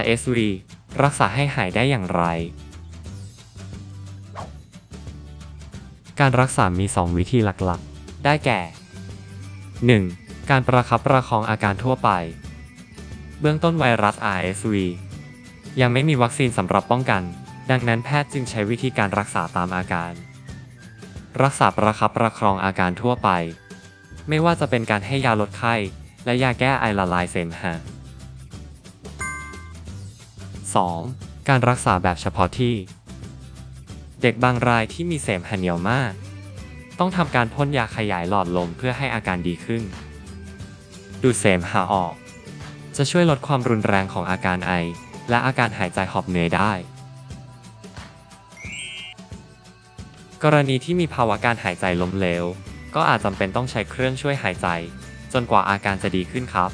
RSV รักษาให้หายได้อย่างไร การรักษามี 2 วิธีหลักๆ ได้แก่ 1. การประคับประคองอาการทั่วไป เบื้องต้นไวรัส RSV ยังไม่มีวัคซีนสำหรับป้องกัน ดังนั้นแพทย์จึงใช้วิธีการรักษาตามอาการ รักษาประคับประคองอาการทั่วไป ไม่ว่าจะเป็นการให้ยาลดไข้ และยาแก้ไอละลายเสมหะ 2. การรักษาแบบเฉพาะที่ เด็กบางรายที่มีเสมหะเหนียวมาก ต้องทำการพ่นยาขยายหลอดลมเพื่อให้อาการดีขึ้น ดูดเสมหะออก จะช่วยลดความรุนแรงของอาการไอ และอาการหายใจหอบเหนื่อยได้ กรณีที่มีภาวะการหายใจล้มเหลวก็อาจจำเป็นต้องใช้เครื่องช่วยหายใจ จนกว่าอาการจะดีขึ้นครับ